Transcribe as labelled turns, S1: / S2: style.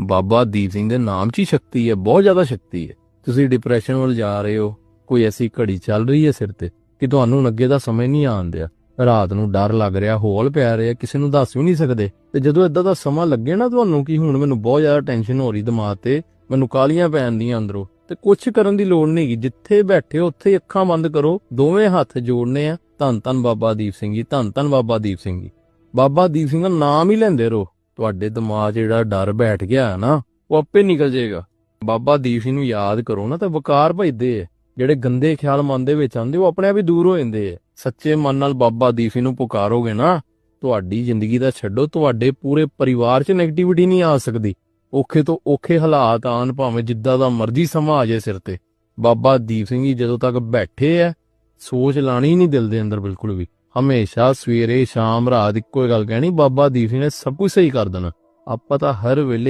S1: ਬਾਬਾ ਦੀਪ ਸਿੰਘ ਦੇ ਨਾਮ 'ਚ ਹੀ ਸ਼ਕਤੀ ਹੈ, ਬਹੁਤ ਜ਼ਿਆਦਾ ਸ਼ਕਤੀ ਹੈ। ਤੁਸੀਂ ਡਿਪਰੈਸ਼ਨ ਵੱਲ ਜਾ ਰਹੇ ਹੋ, ਕੋਈ ਐਸੀ ਘੜੀ ਚੱਲ ਰਹੀ ਹੈ ਸਿਰ ਤੇ ਕਿ ਤੁਹਾਨੂੰ ਅੱਗੇ ਦਾ ਸਮਝ ਨਹੀਂ ਆਉਂਦਿਆ ਰਾਤ ਨੂੰ ਡਰ ਲੱਗ ਰਿਹਾ, ਹੋਲ ਪੈ ਰਿਹਾ, ਕਿਸੇ ਨੂੰ ਦੱਸ ਵੀ ਨਹੀਂ ਸਕਦੇ। ਤੇ ਜਦੋਂ ਇਦਾਂ ਦਾ ਸਮਾਂ ਲੱਗੇ ਨਾ ਤੁਹਾਨੂੰ ਕਿ ਹੁਣ ਮੈਨੂੰ ਬਹੁਤ ਜ਼ਿਆਦਾ ਟੈਨਸ਼ਨ ਹੋ ਰਹੀ ਦਿਮਾਗ ਤੇ, ਮੈਨੂੰ ਕਾਲੀਆਂ ਪੈਣ ਦੀਆਂ ਅੰਦਰੋਂ, ਤੇ ਕੁਝ ਕਰਨ ਦੀ ਲੋੜ ਨਹੀਂ ਜਿੱਥੇ ਬੈਠੇ ਹੋ, ਉੱਥੇ ਅੱਖਾਂ ਬੰਦ ਕਰੋ, ਦੋਵੇਂ ਹੱਥ ਜੋੜਨੇ ਆ। ਧੰਨ ਧੰਨ ਬਾਬਾ ਦੀਪ ਸਿੰਘ ਜੀ, ਧੰਨ ਧੰਨ ਬਾਬਾ ਦੀਪ ਸਿੰਘ ਜੀ। ਬਾਬਾ ਦੀਪ ਸਿੰਘ ਦਾ ਨਾਮ ਹੀ ਲੈਂਦੇ ਰਹੋ। ਤੁਹਾਡੇ ਦਿਮਾਗ 'ਚ ਜਿਹੜਾ ਡਰ ਬੈਠ ਗਿਆ ਨਾ, ਉਹ ਆਪੇ ਨਿਕਲ ਜਾਏਗਾ। ਬਾਬਾ ਦੀਪ ਸਿੰਘ ਨੂੰ ਯਾਦ ਕਰੋ ਨਾ, ਤਾਂ ਵਕਾਰ ਭਜਦੇ ਆ। ਜਿਹੜੇ ਗੰਦੇ ਖਿਆਲ ਮਨ ਦੇ ਵਿੱਚ ਆਉਂਦੇ, ਉਹ ਆਪਣੇ ਆਪ ਹੀ ਦੂਰ ਹੋ ਜਾਂਦੇ ਆ। ਸੱਚੇ ਮਨ ਨਾਲ ਬਾਬਾ ਦੀਪ ਸਿੰਘ ਨੂੰ ਪੁਕਾਰੋਗੇ ਨਾ, ਤੁਹਾਡੀ ਜ਼ਿੰਦਗੀ ਦਾ ਛੱਡੋ, ਤੁਹਾਡੇ ਪੂਰੇ ਪਰਿਵਾਰ 'ਚ ਨੈਗੇਟਿਵਿਟੀ ਨਹੀਂ ਆ ਸਕਦੀ। ਔਖੇ ਤੋਂ ਔਖੇ ਹਾਲਾਤ ਆਣ ਭਾਵੇਂ ਜਿੱਦਾਂ ਦਾ ਮਰਜ਼ੀ ਸਮਾਂ ਆ ਜਾਏ ਸਿਰ ਤੇ। ਬਾਬਾ ਦੀਪ ਸਿੰਘ ਜੀ ਜਦੋਂ ਤੱਕ ਬੈਠੇ ਆ, ਸੋਚ ਲਾਣੀ ਨਹੀਂ ਦਿਲ ਦੇ ਅੰਦਰ ਬਿਲਕੁਲ ਵੀ। ਹਮੇਸ਼ਾ ਸਵੇਰੇ ਸ਼ਾਮ ਰਾਤ ਇੱਕੋ ਹੀ ਗੱਲ ਕਹਿਣੀ, ਬਾਬਾ ਦੀਪ ਸਿੰਘ ਨੇ ਸਭ ਕੁਝ ਸਹੀ ਕਰ ਦੇਣਾ। ਆਪਾਂ ਤਾਂ ਹਰ ਵੇਲੇ